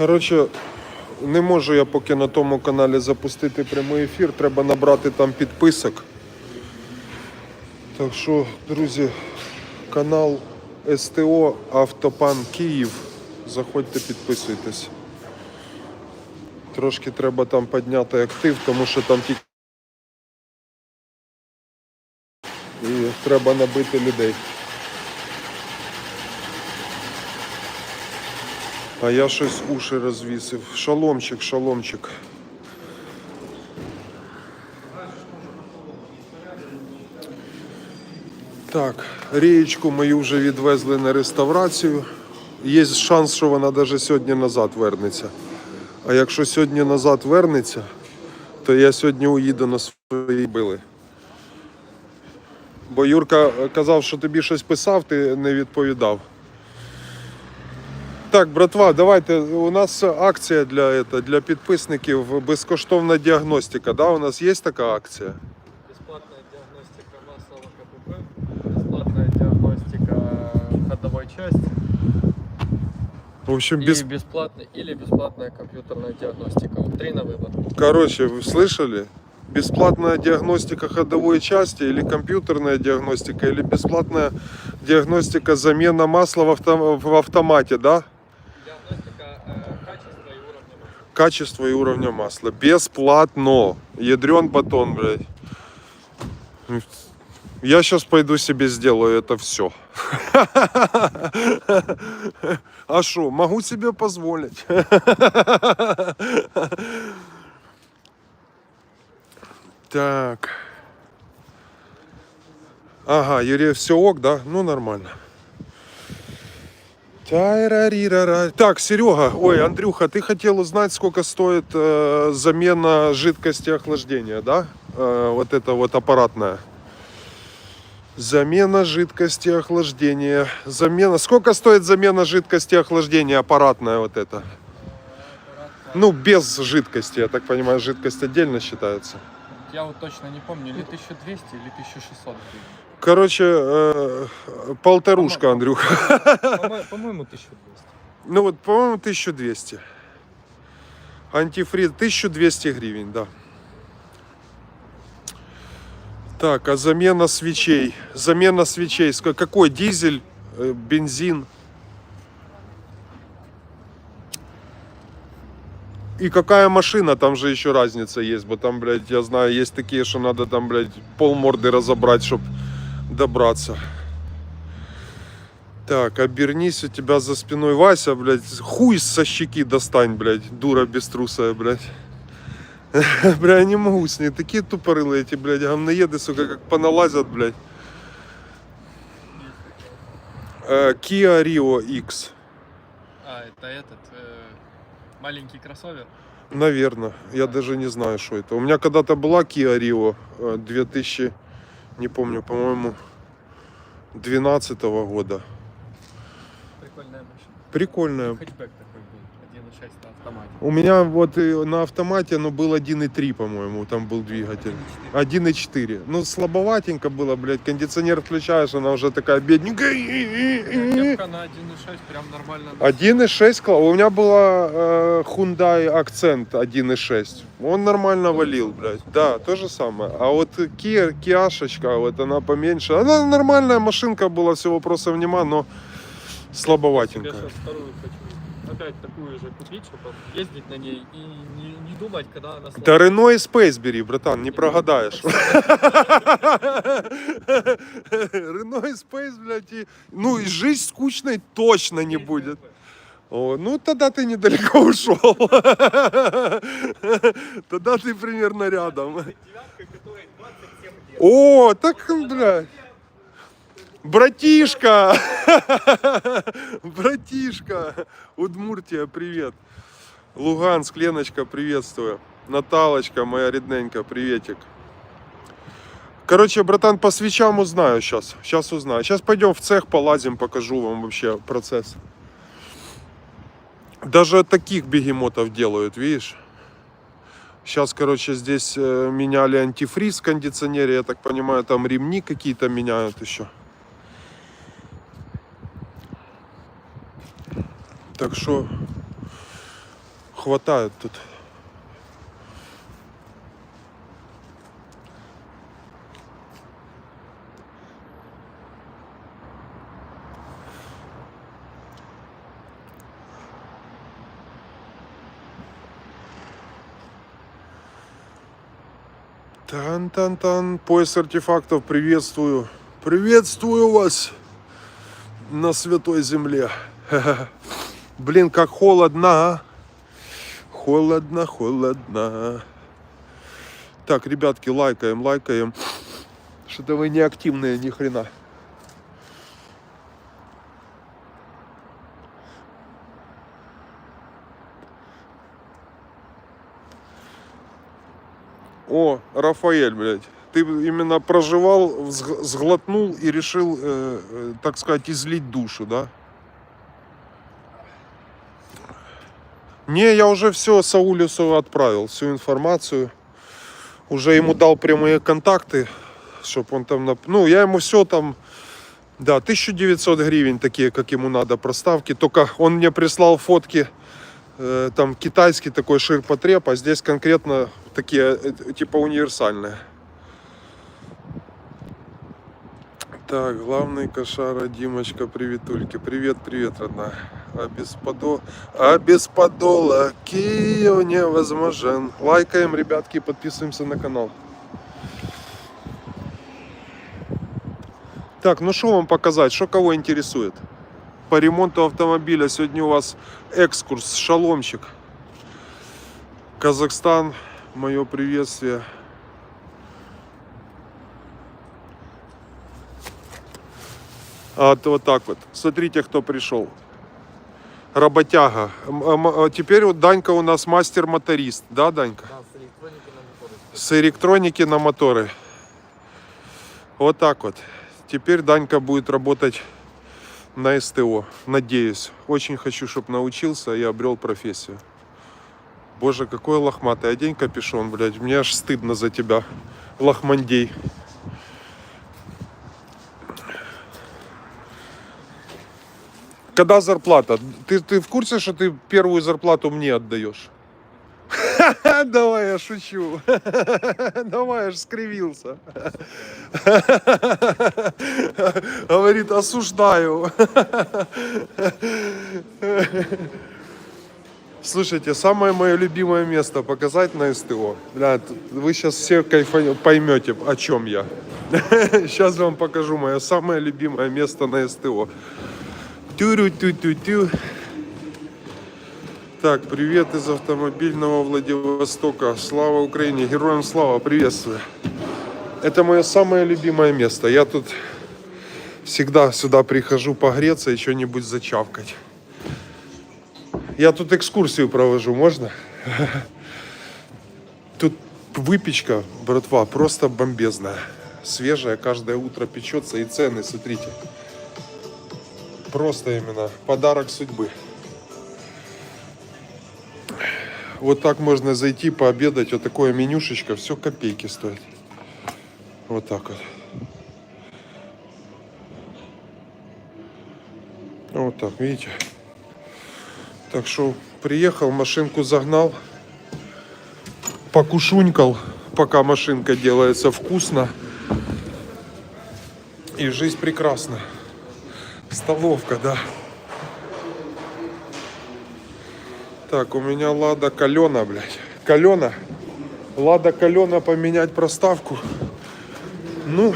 Коротше, не можу я поки на тому каналі запустити прямий ефір, треба набрати там підписок. Так що, друзі, канал СТО Автопан Київ. Заходьте, підписуйтесь. Трошки треба там підняти актив, тому що там тільки і треба набити людей. А я щось уші розвісив. Шаломчик, шаломчик. Так, рієчку мою вже відвезли на реставрацію. Є шанс, що вона навіть сьогодні назад вернеться. А якщо сьогодні назад вернеться, то я сьогодні уїду на свої били. Бо Юрка казав, що тобі щось писав, ти не відповідав. Так, братва, давайте. У нас акція для, это, для підписників безкоштовна діагностика. Да? У нас є така акція? Бесплатная диагностика массового КПП, бесплатная диагностика ходовой части В общем, и без... бесплатная или бесплатная компьютерная диагностика. Вот три на выбор. короче, вы слышали? Бесплатная диагностика ходовой части или компьютерная диагностика, или бесплатная диагностика замена масла в, авто- в автомате, да? Качество и уровня масла. Бесплатно. Ядрен батон, блядь. Я сейчас пойду себе сделаю это все. А что, могу себе позволить. Так. Ага, Юрий, все ок, да? Ну, нормально. Так, Серега, ой, Андрюха, ты хотел узнать, сколько стоит э, замена жидкости охлаждения, да? Э, вот это вот аппаратная. Замена жидкости охлаждения. Замена. Сколько стоит замена жидкости охлаждения аппаратная вот это? Ну, без жидкости, я так понимаю, жидкость отдельно считается. Я вот точно не помню, или 1200, или 1600 гривен. Короче, э, полторушка, Андрюха. По-мо- По-моему, 1200. Ну вот, по-моему, 1200. Антифриз 1200 гривен, да. Так, а замена свечей? Замена свечей. Какой дизель, э, бензин? И какая машина, там же еще разница есть, бо там, блядь, я знаю, есть такие, что надо там, блядь, полморды разобрать, чтобы добраться. Так, обернись, у тебя за спиной Вася, блядь, хуй со щеки достань, блядь, дура беструсая, блядь. Бля, я не могу с ней, такие тупорылые эти, блядь, говноеды, сука, как поналазят, блядь. Э, Kia Rio X, А, это этот э, маленький кроссовер. наверное, я даже не знаю, что это. У меня когда-то была Kia Rio э, 2000, не помню, по-моему, 12 года. Прикольная машина. Прикольная, Хэтчбэк такой был, 1.6 на автомате. У меня вот и на автомате, но был 1.3, по-моему, там был двигатель. 1.4. Ну, слабоватенько было, блядь. Кондиционер включаешь, она уже такая бедненькая. Кепка на 1.6 прям нормально. 1.6, кла- у меня была э, Hyundai Accent 1.6. Он нормально валил, блядь. Да, то же самое. А вот Kia, Киашечка, вот она поменьше. Она нормальная машинка была, все вопросов нема, но Я слабоватенькая. сейчас вторую хочу. Опять такую же купить, чтобы ездить на ней и не, не думать, когда она Да Renault и Space бери, братан, не прогадаешь. Renault и Space, блядь, и... Ну и жизнь скучной точно не будет. О, ну тогда ты недалеко ушел. Тогда ты примерно рядом. О, так, блядь. Братишка! Братишка! Удмуртия, привет! Луганск, Леночка, приветствую. Наталочка, моя рідненька, приветик. Короче, братан, по свечам узнаю сейчас. Сейчас узнаю. Сейчас пойдем в цех, полазим, покажу вам вообще процесс. Даже таких бегемотов делают, видишь? Сейчас, короче, здесь э, меняли антифриз в кондиционере, я так понимаю, там ремни какие-то меняют еще. Так что хватает тут. Тан-тан-тан, пояс артефактов, приветствую. Приветствую вас на святой земле. Блин, как холодно, а. Холодно, холодно. Так, ребятки, лайкаем, лайкаем. Что-то вы не активные ни хрена. О, Рафаэль, блядь. Ты именно проживал, сглотнул и решил, э, э, так сказать, излить душу, да? Не, я уже все Саулюсу отправил, всю информацию. Уже ему дал прямые контакты, чтобы он там... Ну, я ему все там... Да, 1900 гривен такие, как ему надо, проставки. Только он мне прислал фотки, э, там китайский такой ширпотреб, а здесь конкретно такие, э, типа универсальные. Так, главный кошара Димочка, приветульки. Привет, привет, родная. А без, подо... а без подола Киев невозможен. Лайкаем, ребятки, подписываемся на канал. Так, ну что вам показать, что кого интересует? По ремонту автомобиля сегодня у вас экскурс, шаломчик. Казахстан, мое приветствие. А вот, вот так вот. Смотрите, кто пришел. Работяга. А Теперь вот Данька у нас мастер-моторист. Да, Данька? Да, с электроники на моторы. С электроники на моторы. Вот так вот. Теперь Данька будет работать на СТО. Надеюсь. Очень хочу, чтобы научился и обрел профессию. Боже, какой лохматый. Одень капюшон, блядь. Мне аж стыдно за тебя, лохмандей. Когда зарплата? Ты, ты в курсе, что ты первую зарплату мне отдаешь? Давай, я шучу. Давай, аж скривился. Говорит, осуждаю. Слушайте, самое мое любимое место показать на СТО. Бля, вы сейчас все кайфа- поймете, о чем я. Сейчас вам покажу мое самое любимое место на СТО. Тю-ру-тю-тю-тю. Так, привет из автомобильного Владивостока. Слава Украине, героям слава, приветствую. Это мое самое любимое место. Я тут всегда сюда прихожу погреться и что-нибудь зачавкать. Я тут экскурсию провожу, можно? Тут выпечка, братва, просто бомбезная. Свежая, каждое утро печется и цены, смотрите. Просто именно подарок судьбы. Вот так можно зайти пообедать. Вот такое менюшечко, все копейки стоит. Вот так вот. Вот так, видите? Так что приехал, машинку загнал, покушунькал, пока машинка делается вкусно. И жизнь прекрасна. Столовка, да. Так, у меня Лада Калена, блядь. Калена. Лада Калена поменять проставку. Ну,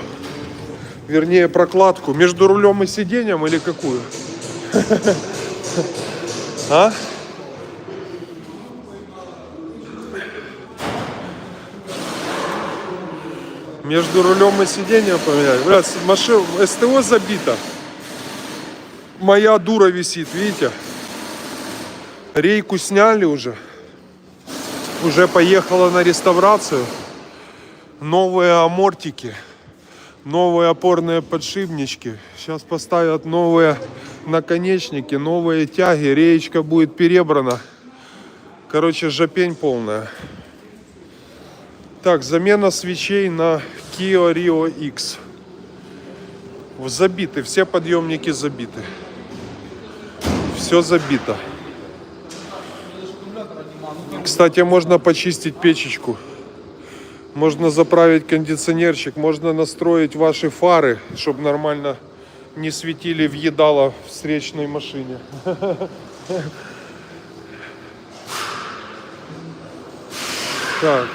вернее, прокладку. Между рулем и сиденьем или какую? А? Между рулем и сиденьем поменять. Блядь, машина, СТО забита. Моя дура висит, видите? Рейку сняли уже. Уже поехала на реставрацию. Новые амортики. Новые опорные подшипнички. Сейчас поставят новые наконечники, новые тяги. Реечка будет перебрана. Короче, жопень полная. Так, замена свечей на Kia Rio X. Забиты, все подъемники забиты. Все забито. Кстати, можно почистить печечку. Можно заправить кондиционерчик, можно настроить ваши фары, чтобы нормально не светили въедало в встречной машине. Так,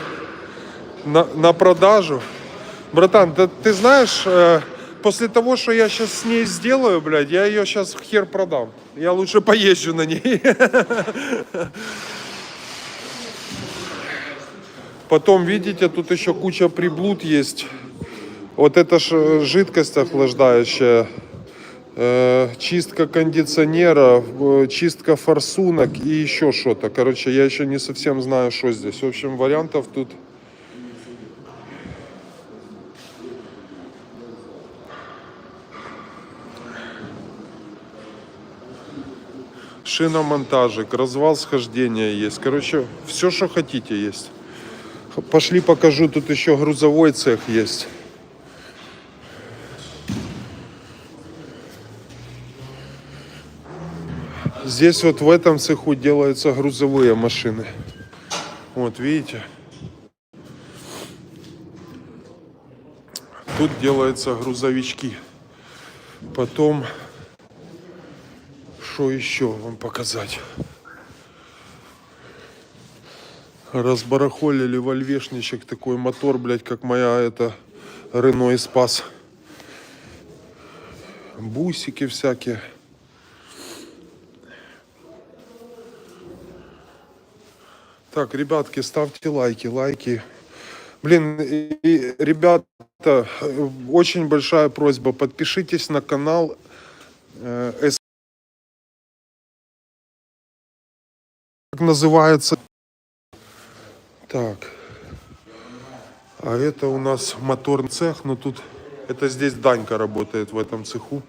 на, на продажу. Братан, да ты знаешь, э, после того, что я сейчас с ней сделаю, блядь, я ее сейчас в хер продам. Я лучше поезжу на ней. Потом, видите, тут еще куча приблуд есть. Вот это ж э, жидкость охлаждающая, э, чистка кондиционера, э, чистка форсунок и еще что-то. Короче, я еще не совсем знаю, что здесь. В общем, вариантов тут шиномонтажик, развал схождения есть. Короче, все, что хотите, есть. Пошли покажу, тут еще грузовой цех есть. Здесь вот в этом цеху делаются грузовые машины. Вот видите? Тут делаются грузовички. Потом, что еще вам показать? Разбарахолили вольвешничек такой мотор, блядь, как моя это Рено и Спас. Бусики всякие. Так, ребятки, ставьте лайки, лайки. Блин, и- ребята, э, очень большая просьба, подпишитесь на канал э, называется. Так. А это у нас моторный цех, но тут это здесь Данька работает в этом цеху.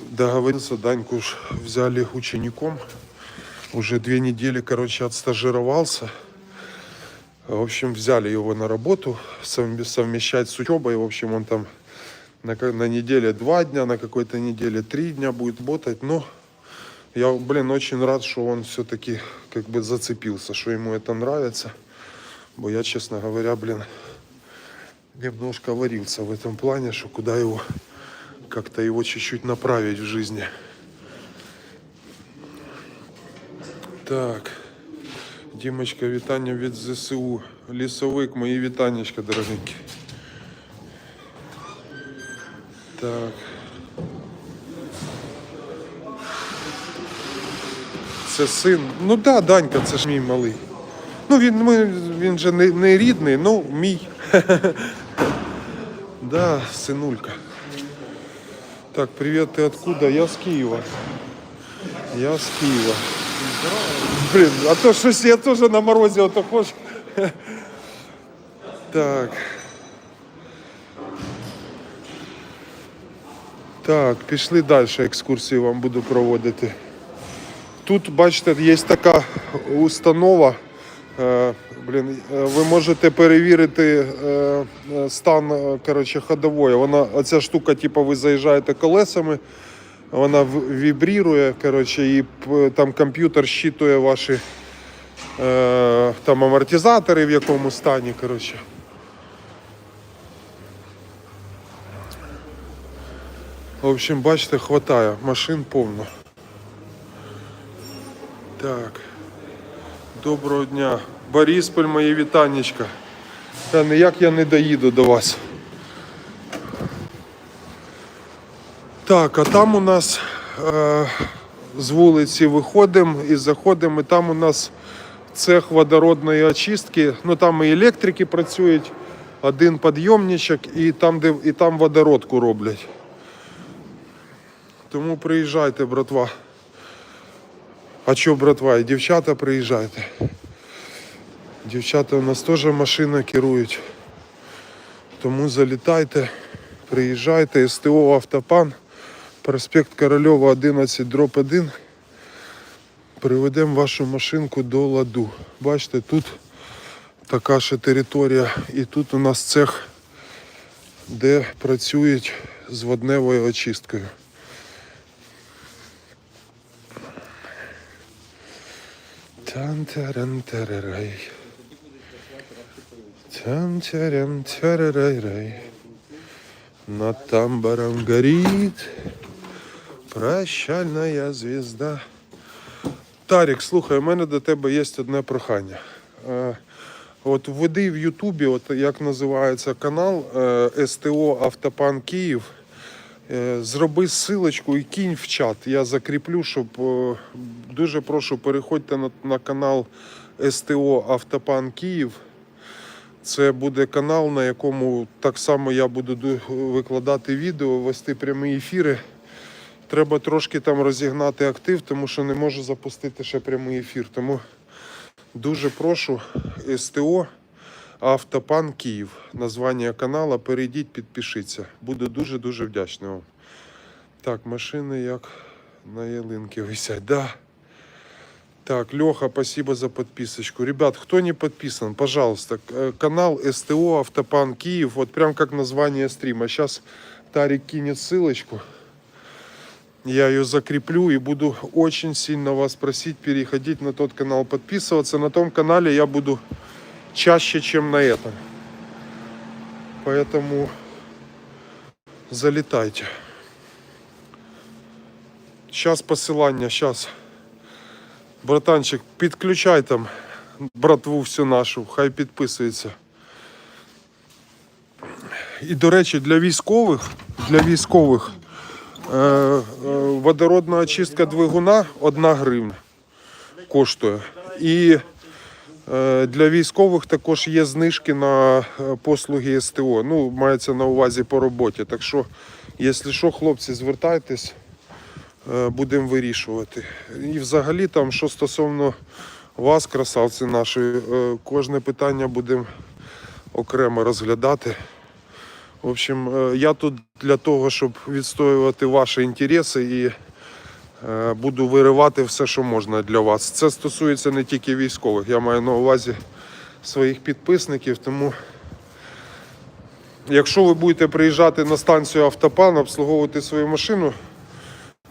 Договорился, Даньку ж взяли учеником. Уже две недели, короче, отстажировался. В общем, взяли его на работу, совм- совмещать с учебой. В общем, он там на, на неделе два дня, на какой-то неделе три дня будет работать. Но я, блин, очень рад, что он все-таки как бы зацепился, что ему это нравится. Бо я, честно говоря, блин, немножко варился в этом плане, что куда его, как-то его чуть-чуть направить в жизни. Так. Дімочка, вітання від ЗСУ. Лісовик, мої вітаннячка, дорогенькі. Так. Це син. Ну так, да, Данька, це ж мій малий. Ну він, ми, він же не, не рідний, ну мій. да, синулька. Так, привет, ты откуда? Я с Киева. Я с Киева. Блин, а то щось я теж на морозі ото. Так. Так, пішли далі, екскурсію вам буду проводити. Тут, бачите, є така установа. Е, блін, е, ви можете перевірити е, стан коротше, ходової. Вона, оця штука, типу, ви заїжджаєте колесами, вона вібрірує, коротше, і там комп'ютер щитує ваші там амортизатори в якому стані. Коротше. В общем, бачите, хватає, машин повно. Так. Доброго дня. Борисполь, мої вітаннячка. Та ніяк я не доїду до вас. Так, а там у нас е, з вулиці виходимо і заходимо, і там у нас цех водородної очистки. Ну там і електрики працюють, один підйомничок, і там, де, і там водородку роблять. Тому приїжджайте, братва. А що, братва, і дівчата приїжджайте. Дівчата у нас теж машини керують. Тому залітайте, приїжджайте, СТО Автопан, проспект Корольова 11, дроп 1. Приведемо вашу машинку до ладу. Бачите, тут така ще територія, і тут у нас цех, де працюють з водневою очисткою. Тан-таран-тарарай. Тан-таран-тарарай-рай. Над тамбаром горит прощальная звезда. Тарік, слухай, у мене до тебе є одне прохання. Е, От введи в Ютубі, от як називається канал е, СТО Автопан Київ. Е, Зроби ссылочку і кинь в чат. Я закріплю, щоб е, дуже прошу переходьте на, на канал СТО Автопан Київ. Це буде канал, на якому так само я буду викладати відео, вести прямі ефіри. Треба трошки там розігнати актив, тому що не можу запустити ще прямий ефір. Тому дуже прошу СТО Автопан Київ. Названня канала. Перейдіть, підпишіться. Буду дуже-дуже вдячний вам. Так, машини як на ялинки висять. Да. Так, Леха, спасибо за подписочку. Ребят, кто не подписан, пожалуйста, к- э, канал СТО Автопан Киев, вот прям как название стрима. Сейчас Тарик кинет ссылочку. Я ее закреплю и буду очень сильно вас просить переходить на тот канал, подписываться. На том канале я буду чаще, чем на этом. Поэтому залетайте. Сейчас посылание, сейчас. Братанчик, підключай там братву всю нашу, хай підписується. І, до речі, для військових, для військових е, е, водородна очистка двигуна 1 гривня коштує. І е, для військових також є знижки на е, послуги СТО. Ну, мається на увазі по роботі. Так що, якщо що, хлопці, звертайтесь е, будемо вирішувати. І взагалі, там, що стосовно вас, красавці наші, е, кожне питання будемо окремо розглядати. В общем, е, я тут для того, щоб відстоювати ваші інтереси і е, буду виривати все, що можна для вас. Це стосується не тільки військових, я маю на увазі своїх підписників, тому. Якщо ви будете приїжджати на станцію Автопан, обслуговувати свою машину,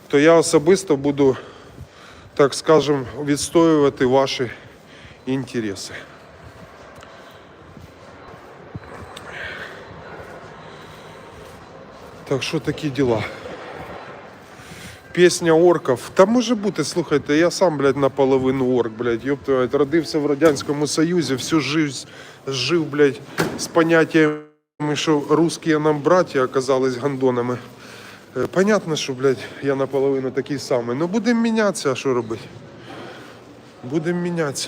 то я особисто буду, так скажем, відстоювати ваші інтереси. Так що такі діла. Пісня орків. Та може бути, слухайте, я сам, блядь, наполовину орк, блядь, мать, родився в Радянському Союзі, всю жизнь жив, блядь, з поняттями, що русські нам браті оказались гандонами. Е, Понятно, що, блядь, я наполовину такий самий. Ну будемо мінятися, а що робити? Будемо мінятися.